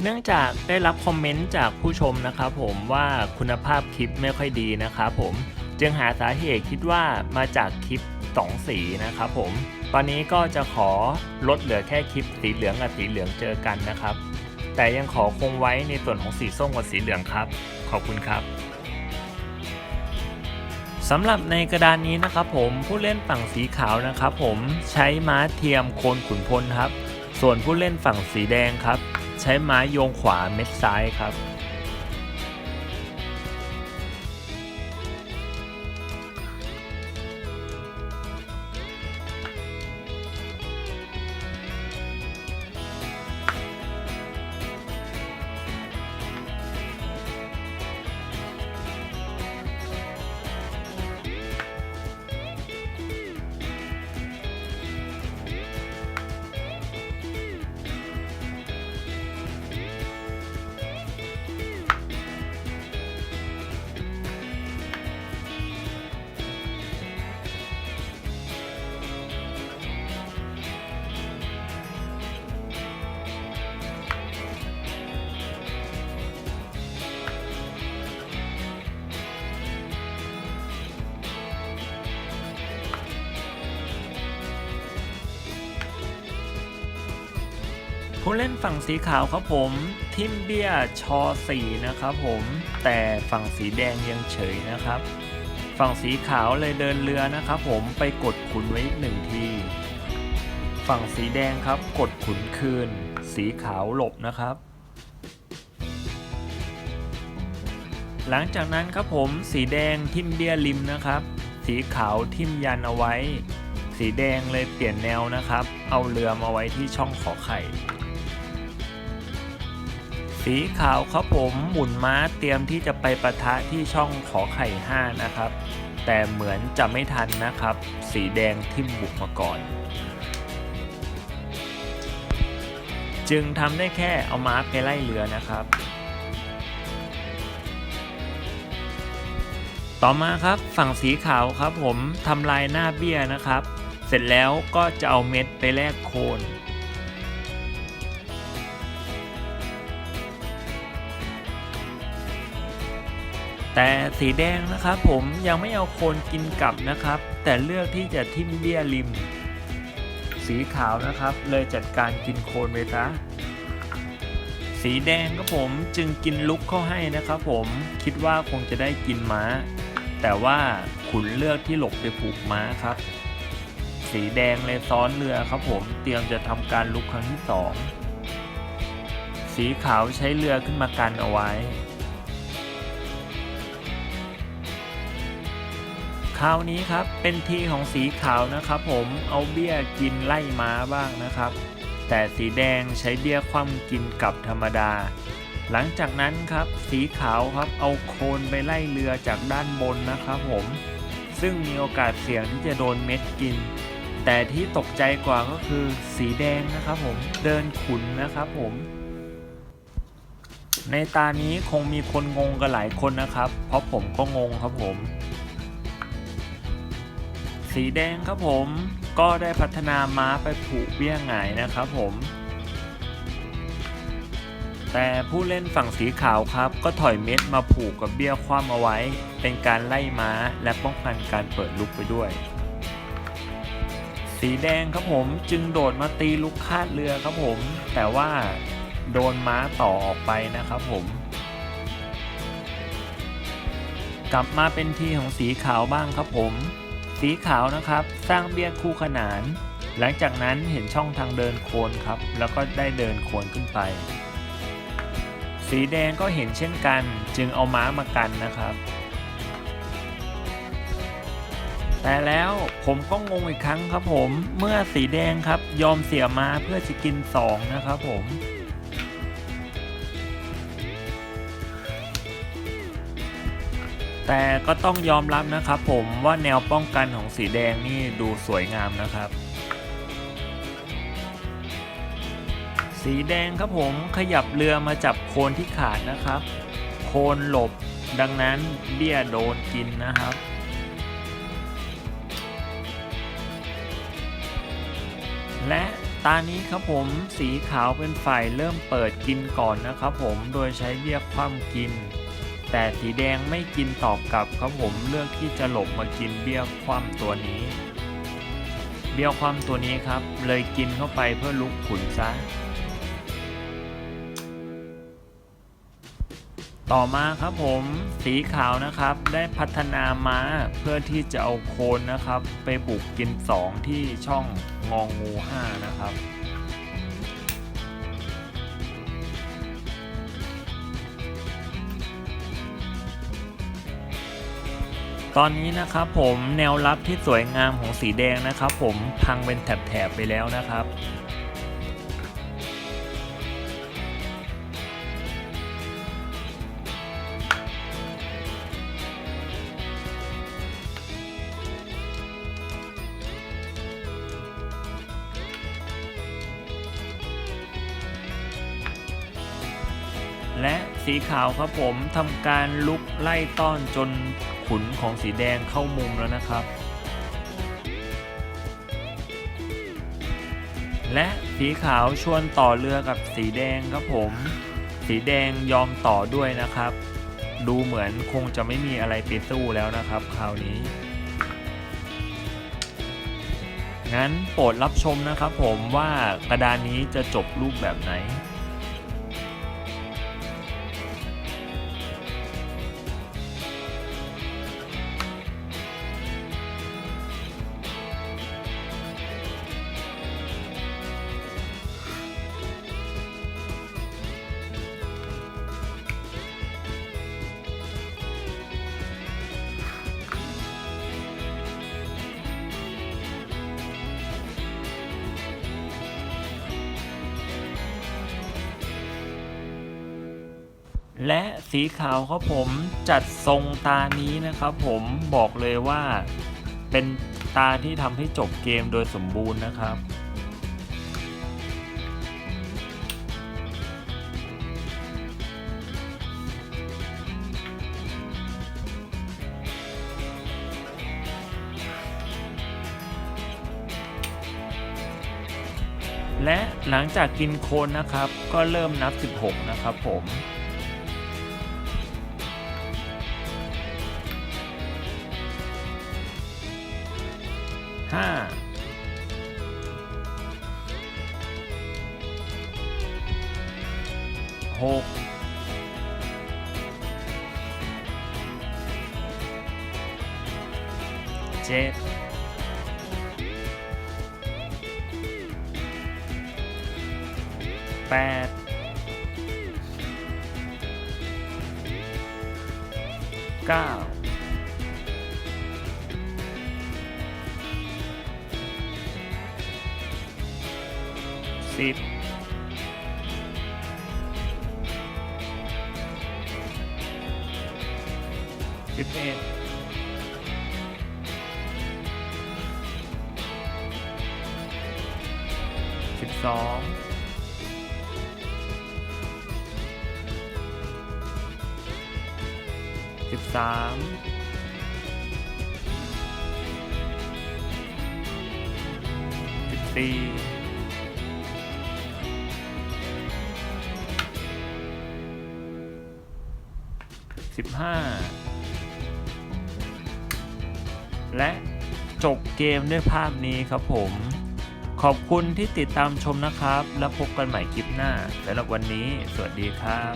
เนื่องจากได้รับคอมเมนต์จากผู้ชมนะครับผมว่าคุณภาพคลิปไม่ค่อยดีนะครับผมจึงหาสาเหตุคิดว่ามาจากคลิปสองสีนะครับผมตอนนี้ก็จะขอลดเหลือแค่คลิปสีเหลืองกับสีเหลืองเจอกันนะครับ แต่ยังขอคงไว้ในส่วนของสีส้มกับสีเหลืองครับ ขอบคุณครับสำหรับในกระดานนี้นะครับผมผู้เล่นฝั่งสีขาวนะครับผมใช้ม้าเทียมโคนขุนพลครับ ส่วนผู้เล่นฝั่งสีแดงครับ ใช้ไม้โยงขวาเม็ดซ้ายครับ ผู้เล่นฝั่งสีขาวครับผม ทิมเบียชอ4นะครับผมแต่ฝั่งสีแดงยังเฉยนะครับ ฝั่งสีขาวเลยเดินเรือนะครับผมไปกดขุนไว้อีกหนึ่งที ฝั่งสีแดงครับกดขุนคืน สีขาวหลบนะครับ หลังจากนั้นครับผมสีแดงทิมเบียริมนะครับ สีขาวทิมยันเอาไว้ สีแดงเลยเปลี่ยนแนวนะครับ เอาเรือมาไว้ที่ช่องขอไข่ สีขาวครับผมหมุนม้าเตรียมที่จะไปประทะที่ช่องขอไข่ 5 นะครับ แต่เหมือนจะไม่ทันนะครับ สีแดงทิ่มบุกมาก่อน จึงทำได้แค่เอาม้าไปไล่เรือนะครับ ต่อมาครับฝั่งสีขาวครับผมทำลายหน้าเบี้ยนะครับ เสร็จแล้วก็จะเอาเม็ดไปแลกโคน แต่สีแดงนะครับผมยังไม่เอาโคนกินกลับนะครับ แต่เลือกที่จะทิ่มเบี้ยริม สีขาวนะครับ เลยจัดการกินโคนไปซะสีแดงครับผมจึงกินลุกเข้าให้นะครับผมคิดว่าคงจะได้กินม้า แต่ว่าขุนเลือกที่หลบไปผูกม้าครับ สีแดงเลยซ้อนเรือครับผมเตรียมจะทำการลุกครั้งที่สองสีขาวใช้เรือขึ้นมากันเอาไว้ ราวนี้ครับเป็นทีของสีขาวนะครับ ผมเอาเบี้ยกินไล่ม้าบ้างนะครับ แต่สีแดงใช้เบี้ยคว่ำกินกับธรรมดา หลังจากนั้นครับสีขาวครับเอาโคนไปไล่เรือจากด้านบนนะครับ ผมซึ่งมีโอกาสเสี่ยงที่จะโดนเม็ดกิน แต่ที่ตกใจกว่าก็คือสีแดงนะครับ ผมเดินขุนนะครับ ผมในตานี้คงมีคนงงกันหลายคนนะครับ เพราะผมก็งงครับผม สีแดงครับผมก็ได้พัฒนาม้าไปผูกเบี้ยหงายนะครับผม แต่ผู้เล่นฝั่งสีขาวครับ ก็ถอยเม็ดมาผูกกับเบี้ยคว่ำเอาไว้ เป็นการไล่ม้าและป้องกันการเปิดลุกไปด้วย สีแดงครับผมจึงโดดมาตีลูกคาดเรือครับผม แต่ว่าโดนม้าต่อออกไปนะครับผมกลับมาเป็นทีของสีขาวบ้างครับผม สีขาวนะครับ สร้างเบี้ยคู่ขนาน หลังจากนั้นเห็นช่องทางเดินโคนครับ แล้วก็ได้เดินโคนขึ้นไป สีแดงก็เห็นเช่นกัน จึงเอาม้ามากันนะครับ แต่แล้วผมก็งงอีกครั้งครับผม เมื่อสีแดงครับยอมเสียม้าเพื่อจะกินสองนะครับผม แต่ก็ต้องยอมรับนะครับผมว่าแนวป้องกันของสีแดงนี่ดูสวยงามนะครับ สีแดงครับผมขยับเรือมาจับโคนที่ขาดนะครับ โคนหลบดังนั้นเบี้ยโดนกินนะครับและตานี้ครับผมสีขาวเป็นฝ่ายเริ่มเปิดกินก่อนนะครับผมโดยใช้เบี้ยคว่ำกิน แต่สีแดงไม่กินตอบกลับครับผมเลือกที่จะหลบมากินเบี้ยคว่ำตัวนี้ เบี้ยคว่ำตัวนี้ครับ เลยกินเข้าไปเพื่อลุกขุนซะต่อมาครับผมสีขาวนะครับได้พัฒนามาเพื่อที่จะเอาโคนนะครับ ไปบุกกิน 2 ที่ช่องงองงู5นะครับ ตอนนี้นะครับผมแนวรับที่สวยงามของสีแดงนะครับ ผมพังเป็นแถบๆไปแล้วนะครับ และสีขาวครับผมทำการลุกไล่ต้อนจนขุนของสีแดงเข้ามุมแล้วนะครับ และสีขาวชวนต่อเรือกับสีแดงครับผม สีแดงยอมต่อด้วยนะครับ ดูเหมือนคงจะไม่มีอะไรไปสู้แล้วนะครับคราวนี้งั้นโปรดรับชมนะครับผมว่ากระดานนี้จะจบรูปแบบไหน และสีขาวครับผมจัดทรงตานี้นะครับผมบอกเลยว่าเป็นตาที่ทำให้จบเกมโดยสมบูรณ์นะครับ และหลังจากกินโคนนะครับ ก็เริ่มนับ 16 นะครับผม ห้าหกเจ็ดแปดเก้า สิบสิบเอ็ดสิบสองสิบสามสิบสี่ 15 และจบเกมด้วยภาพนี้ครับผม ขอบคุณที่ติดตามชมนะครับ แล้วพบกันใหม่คลิปหน้าสำหรับวันนี้ สวัสดีครับ